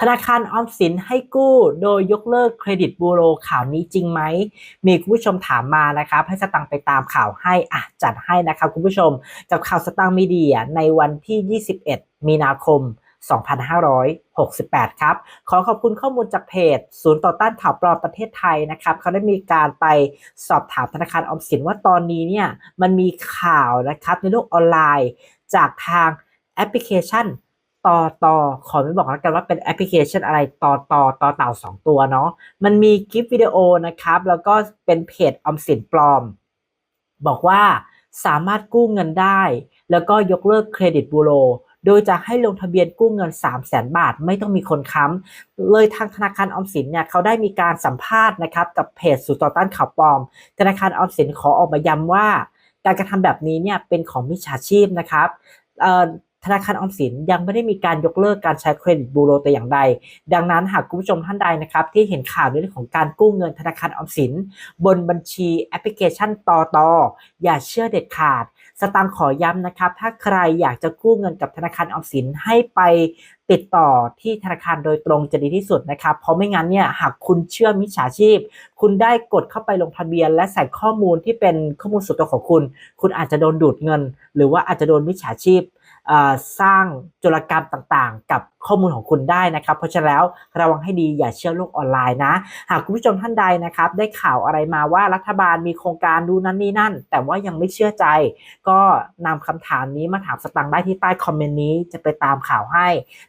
ธนาคารออมสินให้กู้โดยยกเลิกเครดิตบูโรข่าวนี้จริงไหม มีคุณผู้ชมถามมานะครับให้สตังไปตามข่าวให้อะจัดให้นะครับคุณผู้ชมกับข่าวสตังมีเดียในวันที่ 21 มีนาคม 2568 ครับ ขอขอบคุณข้อมูลจากเพจ ศูนย์ต่อต้านข่าวปลอมประเทศไทยนะครับ เขาได้มีการไปสอบถามธนาคารออมสินว่าตอนนี้เนี่ยมันมีข่าวนะครับในโลกออนไลน์จากทางแอปพลิเคชัน ต่อต่อขอไม่บอกแล้วกันว่าเป็นแอปพลิเคชันอะไรต่อต่อต่อเต่าสองตัวเนาะมันมีคลิปวิดีโอนะครับ แล้วก็เป็นเพจออมสินปลอม บอกว่าสามารถกู้เงินได้ แล้วก็ยกเลิกเครดิตบูโรโดยจะให้ลงทะเบียนกู้เงิน 3 0 0แสนบาทไม่ต้องมีคนค้ำ เลยทางธนาคารออมสินเนี่ยเขาได้มีการสัมภาษณ์นะครับกับเพจสุดต่อต้านข่าวปลอม ธนาคารออมสินขอออกมาย้ำว่า การกระทำแบบนี้เนี่ยเป็นของมิจฉาชีพนะครับเอ่อ ธนาคารออมสินยังไม่ได้มีการยกเลิกการใช้เครดิตบูโรแต่อย่างใด ดังนั้นหากคุณผู้ชมท่านใดนะครับที่เห็นข่าวในเรื่องของการกู้เงินธนาคารออมสิน บนบัญชีแอปพลิเคชันต่อต่ออย่าเชื่อเด็ดขาด สตางขอย้ำนะครับ ถ้าใครอยากจะกู้เงินกับธนาคารออมสินให้ไปติดต่อที่ธนาคารโดยตรงจะดีที่สุดนะครับ เพราะไม่งั้นเนี่ยหากคุณเชื่อมิจฉาชีพ คุณได้กดเข้าไปลงทะเบียน และใส่ข้อมูลที่เป็นข้อมูลส่วนตัวของคุณ คุณอาจจะโดนดูดเงิน หรือว่าอาจจะโดนมิจฉาชีพ สร้างโจรกรรมต่างๆ กับข้อมูลของคุณได้นะครับ เพราะฉะนั้นแล้วระวังให้ดีอย่าเชื่อโลกออนไลน์นะ หากคุณผู้ชมท่านใดนะครับ ได้ข่าวอะไรมาว่ารัฐบาลมีโครงการดูนั้นนี่นั่น แต่ว่ายังไม่เชื่อใจ ก็นำคำถามนี้มาถามสตังค์ได้ที่ใต้คอมเมนต์นี้จะไปตามข่าวให้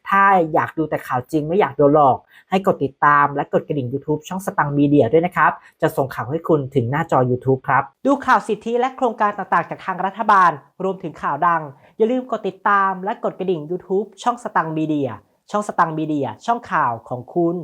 ถ้าอยากดูแต่ข่าวจริงไม่อยากโดนหลอก ให้กดติดตามและกดกระดิ่ง YouTube ช่องสตังค์มีเดียด้วยนะครับ จะส่งข่าวให้คุณถึงหน้าจอ YouTube ครับ ดูข่าวสิทธิและโครงการต่างๆ จากทางรัฐบาล รวมถึงข่าวดัง อย่าลืมกดติดตามและกดกระดิ่ง YouTube ช่องสตังมีเดีย ช่องสตังมีเดีย ช่องข่าวของคุณ